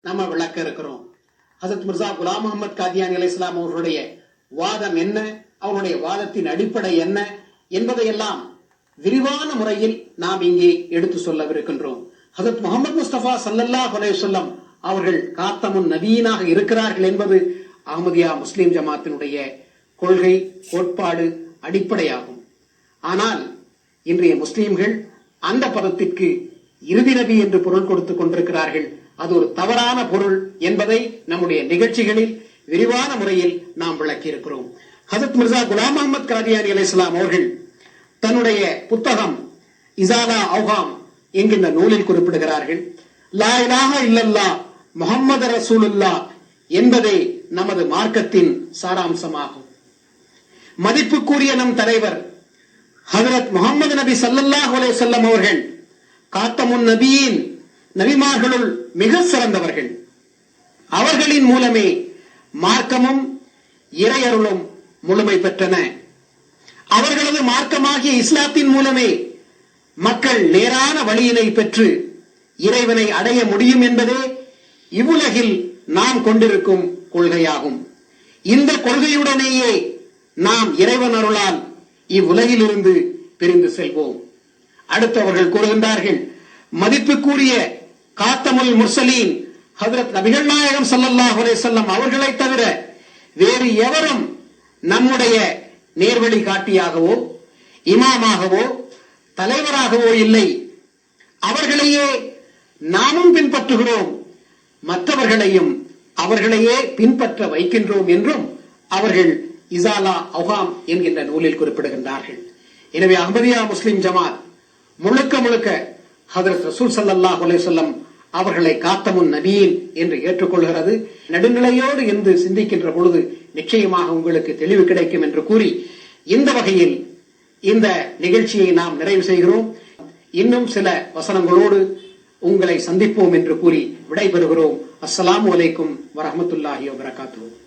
நம்ம விளக்க இருக்கிறோம். ஹசத் மிர்சா குலாம் முகமது காதியான் அலி இஸ்லாம் அவர்களுடைய வாதம் என்ன? அவருடைய வாதத்தின் அடிப்படை என்ன? என்பதையெல்லாம் விரிவான முறையில் நாம் இங்கே எடுத்து சொல்லவிருக்கின்றோம். ஹசத் முகமது முஸ்தபா சல்லல்லாஹ் சொல்லம் அவர்கள் காத்தமுன் நவீனாக இருக்கிறார்கள் என்பது அகமதியா முஸ்லிம் ஜமாத்தினுடைய கொள்கை கோட்பாடு அடிப்படையாகும். ஆனால் இன்றைய முஸ்லீம்கள் அந்த பதத்திற்கு இறுதி நபி என்று பொருள் கொடுத்துக் கொண்டிருக்கிறார்கள். அது ஒரு தவறான பொருள் என்பதை நம்முடைய நிகழ்ச்சிகளில் விரிவான முறையில் நாம் விளக்கியிருக்கிறோம். ஹசத் மிர்சா குலாம் அகமது காதியாரி அலி இஸ்லாம் அவர்கள் தன்னுடைய புத்தகம் இசாலா அவுகாம் என்கின்ற நூலில் குறிப்பிடுகிறார்கள். லா இல்லல்லா முகம்மது ரசூலுல்லா என்பதே நமது மார்க்கத்தின் சாராம்சமாகும். மதிப்புக்குரிய நம் தலைவர் ஹதரத் முகமது நபி சல்லல்லாஹு அலே செல்லம் அவர்கள் காத்தமுன் நபியின் நபிமார்களுள் மிக சிறந்தவர்கள். அவர்களின் மூலமே மார்க்கமும் இறையருளும் முழுமை பெற்றன. அவர்களது மார்க்கமாகிய இஸ்லாத்தின் மூலமே மக்கள் நேரான வழியினை பெற்று இறைவனை அடைய முடியும் என்பதே இவ்வுலகில் நாம் கொண்டிருக்கும் கொள்கையாகும். இந்த கொள்கையுடனேயே நாம் இறைவன் அருளால் இவ்வுலகிலிருந்து பிரிந்து செல்வோம். அடுத்தவர்கள் கூறுகின்றார்கள் மதிப்புக்குரிய காத்தமுல் முர்சலீன் ஹதரத் நபிகள் நாயகம் சல்லல்லாஹ் அலைஹி அவர்களை தவிர வேறு எவரும் நம்முடைய நேர்வழி காட்டியாகவோ இமாமாகவோ தலைவராகவோ இல்லை. அவர்களையே நாமும் பின்பற்றுகிறோம். மற்றவர்களையும் அவர்களையே பின்பற்ற வைக்கின்றோம் என்றும் அவர்கள் இசாலா அவுகாம் என்கின்ற நூலில் குறிப்பிடுகின்றார்கள். எனவே அகமதியா முஸ்லிம் ஜமாத் முழுக்க முழுக்க ஹதரத் ரசூல் சல்லாஹ் அலைஹி வஸல்லம் அவர்களை காத்தமுன் நபியின் என்று ஏற்றுக்கொள்கிறது. நடுநிலையோடு என்று சிந்திக்கின்ற பொழுது நிச்சயமாக உங்களுக்கு தெளிவு கிடைக்கும் என்று கூறி இந்த வகையில் இந்த நிகழ்ச்சியை நாம் நிறைவு செய்கிறோம். இன்னும் சில வசனங்களோடு உங்களை சந்திப்போம் என்று கூறி விடைபெறுகிறோம். அஸ்லாம் வலைக்கும் வரமத்துல்லாஹி வரகாத்து